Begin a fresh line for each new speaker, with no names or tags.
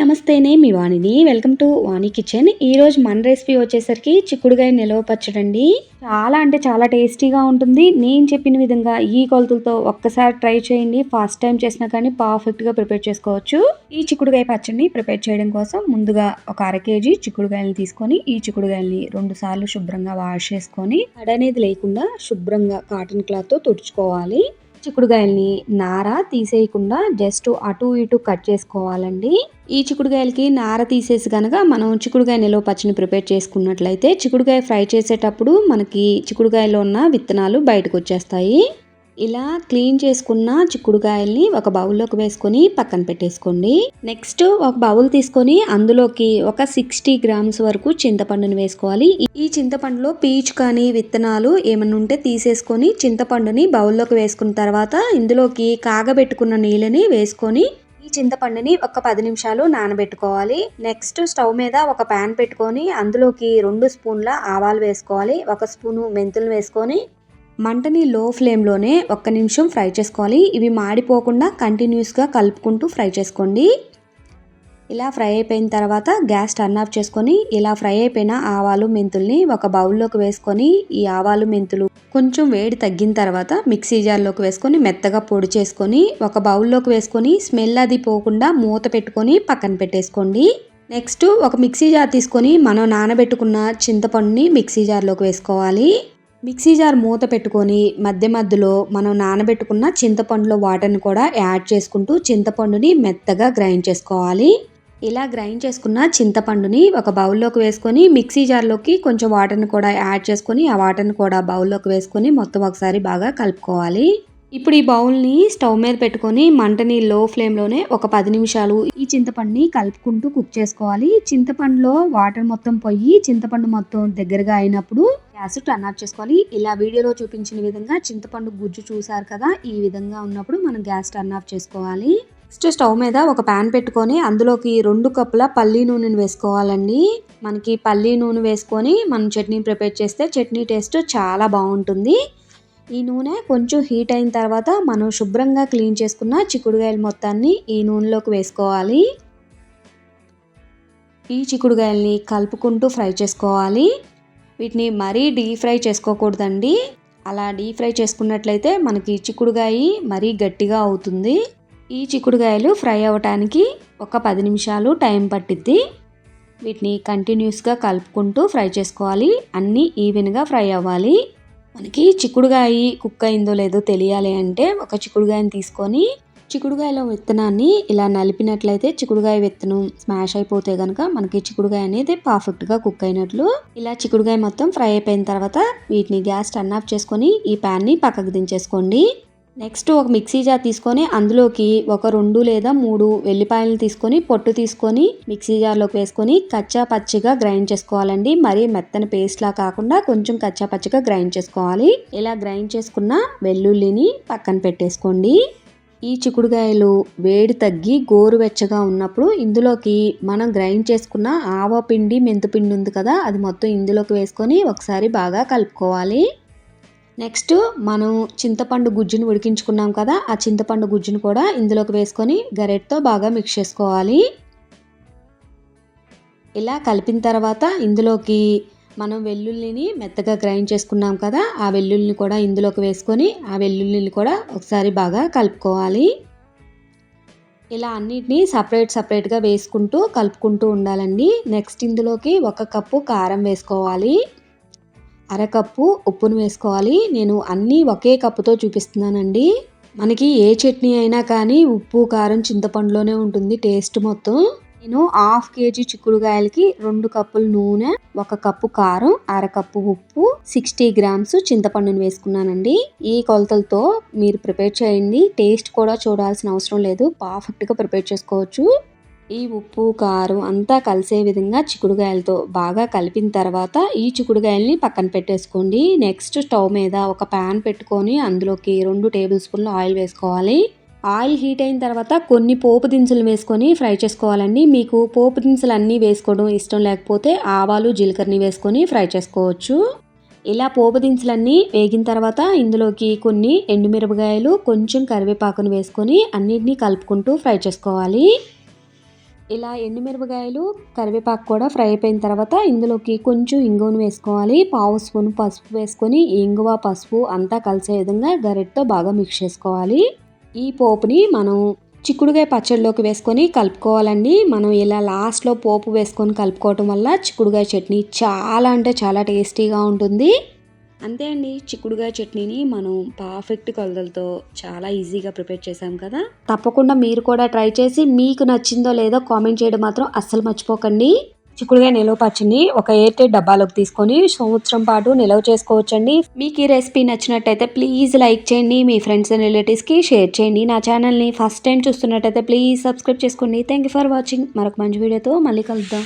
నమస్తేనే మీ వాణిని. Welcome to Vani kitchen. ఈరోజు మన రెసిపీ వచ్చేసరికి చిక్కుడుగాయ నిలవ పచ్చడండి. చాలా అంటే చాలా టేస్టీగా ఉంటుంది. నేను చెప్పిన విధంగా ఈ కొలతలతో ఒక్కసారి ట్రై చేయండి. ఫస్ట్ టైం చేసినా కానీ పర్ఫెక్ట్గా ప్రిపేర్ చేసుకోవచ్చు. ఈ చిక్కుడుగాయ పచ్చడిని ప్రిపేర్ చేయడం కోసం ముందుగా ఒక అర కేజీ చిక్కుడుగాయలు తీసుకొని ఈ చిక్కుడుగాయల్ని రెండు సార్లు శుభ్రంగా వాష్ చేసుకొని అడనేది లేకుండా శుభ్రంగా కాటన్ క్లాత్తో తుడుచుకోవాలి. చిక్కుడుగాయల్ని నార తీసేయకుండా జస్ట్ అటు ఇటు కట్ చేసుకోవాలండి. ఈ చిక్కుడుగాయలకి నార తీసేసి కనుక మనం చిక్కుడుగాయ నిలవ పచ్చిని ప్రిపేర్ చేసుకున్నట్లయితే చిక్కుడుగాయ ఫ్రై చేసేటప్పుడు మనకి చిక్కుడుగాయలో ఉన్న విత్తనాలు బయటకు వచ్చేస్తాయి. ఇలా క్లీన్ చేసుకున్న చిక్కుడుకాయల్ని ఒక బౌల్లోకి వేసుకొని పక్కన పెట్టేసుకోండి. నెక్స్ట్ ఒక బౌల్ తీసుకొని అందులోకి ఒక సిక్స్టీ గ్రామ్స్ వరకు చింతపండుని వేసుకోవాలి. ఈ చింతపండులో పీచు కానీ విత్తనాలు ఏమన్నా ఉంటే తీసేసుకొని చింతపండుని బౌల్లోకి వేసుకున్న తర్వాత ఇందులోకి కాగబెట్టుకున్న నీళ్ళని వేసుకొని ఈ చింతపండుని ఒక పది నిమిషాలు నానబెట్టుకోవాలి. నెక్స్ట్ స్టవ్ మీద ఒక ప్యాన్ పెట్టుకొని అందులోకి రెండు స్పూన్ల ఆవాలు వేసుకోవాలి. ఒక స్పూను మెంతులు వేసుకొని మంటని లో ఫ్లేమ్లోనే ఒక్క నిమిషం ఫ్రై చేసుకోవాలి. ఇవి మాడిపోకుండా కంటిన్యూస్గా కలుపుకుంటూ ఫ్రై చేసుకోండి. ఇలా ఫ్రై అయిపోయిన తర్వాత గ్యాస్ టర్న్ ఆఫ్ చేసుకొని ఇలా ఫ్రై అయిపోయిన ఆవాలు మెంతుల్ని ఒక బౌల్లోకి వేసుకొని ఈ ఆవాలు మెంతులు కొంచెం వేడి తగ్గిన తర్వాత మిక్సీ జార్లోకి వేసుకొని మెత్తగా పొడి చేసుకొని ఒక బౌల్లోకి వేసుకొని స్మెల్ అది పోకుండా మూత పెట్టుకొని పక్కన పెట్టేసుకోండి. నెక్స్ట్ ఒక మిక్సీ జార్ తీసుకొని మనం నానబెట్టుకున్న చింతపండుని మిక్సీ జార్లోకి వేసుకోవాలి. మిక్సీ జార్ మూత పెట్టుకొని మధ్య మధ్యలో మనం నానబెట్టుకున్న చింతపండులో వాటర్ని కూడా యాడ్ చేసుకుంటూ చింతపండుని మెత్తగా గ్రైండ్ చేసుకోవాలి. ఇలా గ్రైండ్ చేసుకున్న చింతపండుని ఒక బౌల్లోకి వేసుకొని మిక్సీ జార్లోకి కొంచెం వాటర్ని కూడా యాడ్ చేసుకొని ఆ వాటర్ని కూడా బౌల్లోకి వేసుకొని మొత్తం ఒకసారి బాగా కలుపుకోవాలి. ఇప్పుడు ఈ బౌల్ని స్టవ్ మీద పెట్టుకొని మంటని లో ఫ్లేమ్లోనే ఒక పది నిమిషాలు ఈ చింతపండుని కలుపుకుంటూ కుక్ చేసుకోవాలి. చింతపండులో వాటర్ మొత్తం పోయి చింతపండు మొత్తం దగ్గరగా అయినప్పుడు గ్యాస్ టర్న్ ఆఫ్ చేసుకోవాలి. ఇలా వీడియోలో చూపించిన విధంగా చింతపండు గుజ్జు చూసారు కదా ఈ విధంగా ఉన్నప్పుడు మనం గ్యాస్ టర్న్ ఆఫ్ చేసుకోవాలి. నెక్స్ట్ స్టవ్ మీద ఒక ప్యాన్ పెట్టుకొని అందులోకి రెండు కప్పుల పల్లీ నూనెను వేసుకోవాలండి. మనకి పల్లీ నూనె వేసుకొని మనం చట్నీ ప్రిపేర్ చేస్తే చట్నీ టేస్ట్ చాలా బాగుంటుంది. ఈ నూనె కొంచెం హీట్ అయిన తర్వాత మనం శుభ్రంగా క్లీన్ చేసుకున్న చిక్కుడుగాయలు మొత్తాన్ని ఈ నూనెలోకి వేసుకోవాలి. ఈ చిక్కుడుగాయల్ని కలుపుకుంటూ ఫ్రై చేసుకోవాలి. వీటిని మరీ డీప్ ఫ్రై చేసుకోకూడదండి. అలా డీప్ ఫ్రై చేసుకున్నట్లయితే మనకి చిక్కుడుగాయ మరీ గట్టిగా అవుతుంది. ఈ చిక్కుడుగాయలు ఫ్రై అవ్వటానికి ఒక పది నిమిషాలు టైం పట్టిద్ది. వీటిని కంటిన్యూస్గా కలుపుకుంటూ ఫ్రై చేసుకోవాలి. అన్నీ ఈవెన్గా ఫ్రై అవ్వాలి. మనకి చిక్కుడుగాయ కుక్ అయిందో లేదో తెలియాలి అంటే ఒక చిక్కుడుగాయని తీసుకొని చిక్కుడుగాయలో విత్తనాన్ని ఇలా నలిపినట్లయితే చిక్కుడుగాయ విత్తనం స్మాష్ అయిపోతే కనుక మనకి చిక్కుడుగాయ అనేది పర్ఫెక్ట్గా కుక్ అయినట్లు. ఇలా చిక్కుడుగాయ మొత్తం ఫ్రై అయిపోయిన తర్వాత వీటిని గ్యాస్ టర్న్ ఆఫ్ చేసుకొని ఈ ప్యాన్ని పక్కకు దించేసుకోండి. నెక్స్ట్ ఒక మిక్సీ జార్ తీసుకొని అందులోకి ఒక రెండు లేదా మూడు వెల్లిపాయలు తీసుకొని పొట్టు తీసుకొని మిక్సీ జార్లోకి వేసుకొని కచ్చా పచ్చిగా గ్రైండ్ చేసుకోవాలండి. మరీ మెత్తని పేస్ట్లా కాకుండా కొంచెం కచ్చా పచ్చిగా గ్రైండ్ చేసుకోవాలి. ఇలా గ్రైండ్ చేసుకున్న వెల్లుల్లిని పక్కన పెట్టేసుకోండి. ఈ చిక్కుడుకాయలు వేడి తగ్గి గోరువెచ్చగా ఉన్నప్పుడు ఇందులోకి మనం గ్రైండ్ చేసుకున్న ఆవ పిండి ఉంది కదా అది మొత్తం ఇందులోకి వేసుకొని ఒకసారి బాగా కలుపుకోవాలి. నెక్స్ట్ మనం చింతపండు గుజ్జును ఉడికించుకున్నాం కదా ఆ చింతపండు గుజ్జును కూడా ఇందులోకి వేసుకొని గరెట్తో బాగా మిక్స్ చేసుకోవాలి. ఇలా కలిపిన తర్వాత ఇందులోకి మనం వెల్లుల్లిని మెత్తగా గ్రైండ్ చేసుకున్నాం కదా ఆ వెల్లుల్లిని కూడా ఇందులోకి వేసుకొని ఆ వెల్లుల్లిని కూడా ఒకసారి బాగా కలుపుకోవాలి. ఇలా అన్నిటినీ సపరేట్ సపరేట్గా వేసుకుంటూ కలుపుకుంటూ ఉండాలండి. నెక్స్ట్ ఇందులోకి ఒక కప్పు కారం వేసుకోవాలి. అరకప్పు ఉప్పును వేసుకోవాలి. నేను అన్నీ ఒకే కప్పుతో చూపిస్తున్నానండి. మనకి ఏ చట్నీ అయినా కానీ ఉప్పు కారం చింతపండులోనే ఉంటుంది టేస్ట్ మొత్తం. నేను హాఫ్ కేజీ చిక్కుడుకాయలకి రెండు కప్పులు నూనె ఒక కప్పు కారం అరకప్పు ఉప్పు సిక్స్టీ గ్రామ్స్ చింతపండుని వేసుకున్నానండి. ఈ కొలతలతో మీరు ప్రిపేర్ చేయండి. టేస్ట్ కూడా చూడాల్సిన అవసరం లేదు. పర్ఫెక్ట్గా ప్రిపేర్ చేసుకోవచ్చు. ఈ ఉప్పు కారం అంతా కలిసే విధంగా చిక్కుడుకాయలతో బాగా కలిపిన తర్వాత ఈ చిక్కుడుకాయల్ని పక్కన పెట్టేసుకోండి. నెక్స్ట్ స్టవ్ మీద ఒక ప్యాన్ పెట్టుకొని అందులోకి రెండు టేబుల్ స్పూన్లు ఆయిల్ వేసుకోవాలి. ఆయిల్ హీట్ అయిన తర్వాత కొన్ని పోపు దినుసులు వేసుకొని ఫ్రై చేసుకోవాలండి. మీకు పోపు దినుసులు అన్నీ వేసుకోవడం ఇష్టం లేకపోతే ఆవాలు జీలకర్రని వేసుకొని ఫ్రై చేసుకోవచ్చు. ఇలా పోపు దినుసులన్నీ వేగిన తర్వాత ఇందులోకి కొన్ని ఎండుమిరపకాయలు కొంచెం కరివేపాకును వేసుకొని అన్నిటినీ కలుపుకుంటూ ఫ్రై చేసుకోవాలి. ఇలా ఎండుమిరపకాయలు కరివేపాకు కూడా ఫ్రై అయిపోయిన తర్వాత ఇందులోకి కొంచెం ఇంగువను వేసుకోవాలి. పావు స్పూన్ పసుపు వేసుకొని ఇంగువ పసుపు అంతా కలిసే విధంగా గరెట్తో బాగా మిక్స్ చేసుకోవాలి. ఈ పోపుని మనం చిక్కుడుగాయ పచ్చడిలోకి వేసుకొని కలుపుకోవాలండి. మనం ఇలా లాస్ట్లో పోపు వేసుకొని కలుపుకోవటం వల్ల చిక్కుడుగాయ చట్నీ చాలా అంటే చాలా టేస్టీగా ఉంటుంది. అంతే అండి చిక్కుడుగాయ చట్నీని మనం పర్ఫెక్ట్ కొలతలతో చాలా ఈజీగా ప్రిపేర్ చేసాం కదా? తప్పకుండా మీరు కూడా ట్రై చేసి మీకు నచ్చిందో లేదో కామెంట్ చేయడం మాత్రం అస్సలు మర్చిపోకండి. చిక్కుడుగాయ నిలవ పచ్చిని ఒక ఎయిర్ డబ్బాలోకి తీసుకొని సంవత్సరం పాటు నిల్వ చేసుకోవచ్చండి. మీకు ఈ రెసిపీ నచ్చినట్టయితే ప్లీజ్ లైక్ చేయండి మీ ఫ్రెండ్స్ అండ్ రిలేటివ్స్కి షేర్ చేయండి. నా ఛానల్ని ఫస్ట్ టైం చూస్తున్నట్టయితే ప్లీజ్ సబ్స్క్రైబ్ చేసుకోండి. థ్యాంక్ యూ ఫర్ వాచింగ్ మరొక మంచి వీడియోతో మళ్ళీ కలుద్దాం.